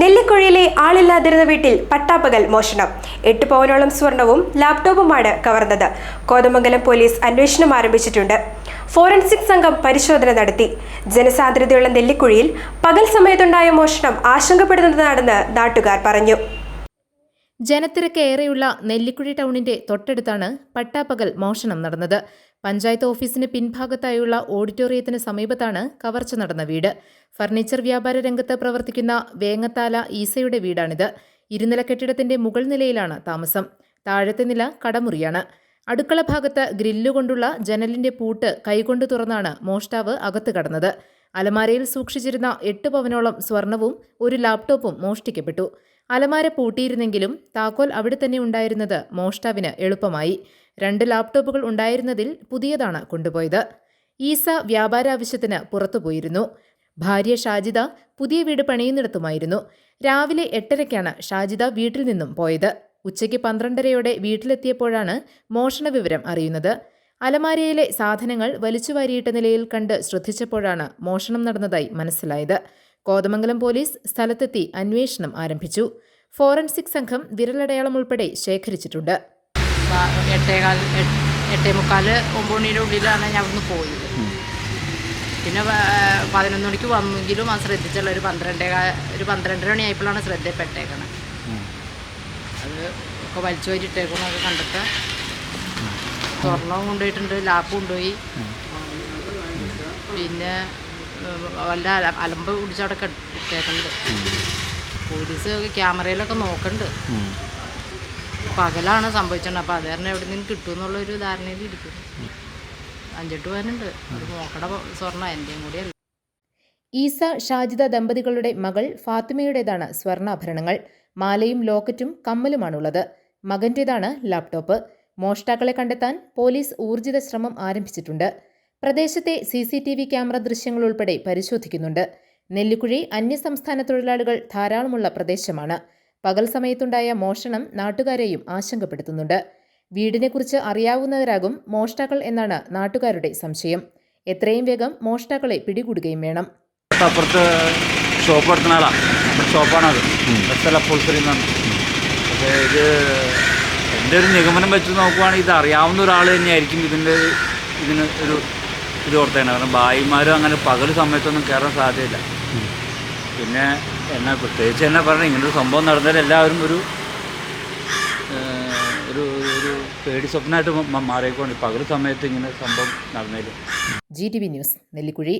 നെല്ലിക്കുഴിയിലെ ആളില്ലാതിരുന്ന വീട്ടിൽ പട്ടാപ്പകൽ മോഷണം. എട്ട് പവനോളം സ്വർണവും ലാപ്ടോപ്പുമാണ് കവർന്നത്. കോതമംഗലം പോലീസ് അന്വേഷണം ആരംഭിച്ചിട്ടുണ്ട്. ഫോറൻസിക് സംഘം പരിശോധന നടത്തി. ജനസാന്ദ്രതയുള്ള നെല്ലിക്കുഴിയിൽ പകൽ സമയത്തുണ്ടായ മോഷണം ആശങ്കപ്പെടുന്നതാണെന്ന് നാട്ടുകാർ പറഞ്ഞു. ജനത്തിരക്കേറെയുള്ള നെല്ലിക്കുഴി ടൗണിന്റെ തൊട്ടടുത്താണ് പട്ടാപ്പകൽ മോഷണം നടന്നത്. പഞ്ചായത്ത് ഓഫീസിന് പിൻഭാഗത്തായുള്ള ഓഡിറ്റോറിയത്തിന് സമീപത്താണ് കവർച്ച നടന്ന വീട്. ഫർണിച്ചർ വ്യാപാര രംഗത്ത് പ്രവർത്തിക്കുന്ന വേങ്ങത്താല ഈസയുടെ വീടാണിത്. ഇരുനില കെട്ടിടത്തിന്റെ മുകൾ നിലയിലാണ് താമസം. താഴത്തെ നില കടമുറിയാണ്. അടുക്കള ഭാഗത്ത് ഗ്രില്ലുകൊണ്ടുള്ള ജനലിന്റെ പൂട്ട് കൈകൊണ്ട് തുറന്നാണ് മോഷ്ടാവ് അകത്ത് കടന്നത്. അലമാരയിൽ സൂക്ഷിച്ചിരുന്ന എട്ട് പവനോളം സ്വർണവും ഒരു ലാപ്ടോപ്പും മോഷ്ടിക്കപ്പെട്ടു. അലമാര പൂട്ടിയിരുന്നെങ്കിലും താക്കോൽ അവിടെ തന്നെ ഉണ്ടായിരുന്നത് മോഷ്ടാവിന് എളുപ്പമായി. രണ്ട് ലാപ്ടോപ്പുകൾ ഉണ്ടായിരുന്നതിൽ പുതിയതാണ് കൊണ്ടുപോയത്. ഈസ വ്യാപാര ആവശ്യത്തിന് പുറത്തുപോയിരുന്നു ഭാര്യ ഷാജിദ പുതിയ വീട് പണിയുന്നിടത്തുമായിരുന്നു. രാവിലെ എട്ടരയ്ക്കാണ് ഷാജിദ വീട്ടിൽ നിന്നും പോയത്. ഉച്ചയ്ക്ക് പന്ത്രണ്ടരയോടെ വീട്ടിലെത്തിയപ്പോഴാണ് മോഷണ വിവരം അറിയുന്നത്. അലമാരയിലെ സാധനങ്ങൾ വലിച്ചുവാരിയിട്ട നിലയിൽ കണ്ട് ശ്രദ്ധിച്ചപ്പോഴാണ് മോഷണം നടന്നതായി മനസ്സിലായത്. കോതമംഗലം പോലീസ് സ്ഥലത്തെത്തി അന്വേഷണം ആരംഭിച്ചു. ഫോറൻസിക് സംഘം വിരലടയാളം ഉൾപ്പെടെ ശേഖരിച്ചിട്ടുണ്ട്. എട്ടേകാൽ എട്ട് മുക്കാൽ ഒമ്പത് മണിയുടെ ഉള്ളിലാണ് ഞാൻ ഒന്ന് പോയത്. പിന്നെ പതിനൊന്ന് മണിക്ക് വന്നെങ്കിലും അത് ശ്രദ്ധിച്ചുള്ള ഒരു പന്ത്രണ്ടേ ഒരു പന്ത്രണ്ടര മണിയായപ്പോഴാണ് ശ്രദ്ധയിൽപ്പെട്ടേക്കണത് അത് ഒക്കെ വലിച്ചു വരിട്ടേക്കണമൊക്കെ കണ്ടിട്ട് സ്വർണവും കൊണ്ടുപോയിട്ടുണ്ട് ലാപ്പ് കൊണ്ടുപോയി. പിന്നെ വല്ല അല- അലമ്പ് പിടിച്ചവിടെ അവിടെ ഇട്ടേക്കുന്നുണ്ട് പോലീസ് ക്യാമറയിലൊക്കെ നോക്കുന്നുണ്ട് പകലാണ് സംഭവിച്ചത്. അപ്പോൾ അത് കാരണം എവിടെ നിന്ന് കിട്ടും എന്നുള്ളൊരു ധാരണയിൽ ഇരിക്കും അഞ്ചെട്ട് പേരുണ്ട് അത് നോക്കട സ്വർണ എന്റെയും കൂടിയല്ല ഈസ ഷാജിദ ദമ്പതികളുടെ മകൾ ഫാത്തിമയുടേതാണ് സ്വർണാഭരണങ്ങൾ. മാലയും ലോക്കറ്റും കമ്മലുമാണുള്ളത്. മകന്റേതാണ് ലാപ്ടോപ്പ്. മോഷ്ടാക്കളെ കണ്ടെത്താൻ പോലീസ് ഊർജിത ശ്രമം ആരംഭിച്ചിട്ടുണ്ട്. പ്രദേശത്തെ C C T V camera ദൃശ്യങ്ങൾ ഉൾപ്പെടെ പരിശോധിക്കുന്നുണ്ട്. നെല്ലിക്കുഴി അന്യസംസ്ഥാന തൊഴിലാളികൾ ധാരാളമുള്ള പ്രദേശമാണ്. പകൽ സമയത്തുണ്ടായ മോഷണം നാട്ടുകാരെയും ആശങ്കപ്പെടുത്തുന്നുണ്ട്. വീടിനെക്കുറിച്ച് അറിയാവുന്നവരാകും മോഷ്ടാക്കൾ എന്നാണ് നാട്ടുകാരുടെ സംശയം. എത്രയും വേഗം മോഷ്ടാക്കളെ പിടികൂടുകയും വേണം. അപ്പുറത്ത് ഷോപ്പ് നടത്തുന്ന ആളാണ് ഷോപ്പാണത്. പക്ഷേ ഇത് എന്റെ ഒരു നിഗമനം വെച്ച് നോക്കുവാണെങ്കിൽ ഇത് അറിയാവുന്ന ഒരാൾ തന്നെയായിരിക്കും ഇതിന്റെ ഇതിന് ഒരു ഇത് ഓർത്തേണ് കാരണം ഭായിമാരും അങ്ങനെ പകൽ സമയത്തൊന്നും കയറാൻ സാധ്യതയില്ല. പിന്നെ എന്നാ പ്രത്യേകിച്ച് എന്നാ പറഞ്ഞാൽ ഇങ്ങനൊരു സംഭവം നടന്നാൽ എല്ലാവരും ഒരു ഒരു ഒരു പേടി സ്വപ്നമായിട്ട് മാറിയേക്കൊണ്ട് പകൽ സമയത്ത് ഇങ്ങനെ സംഭവം നടന്നതിൽ. G T V news Nellikuzhi.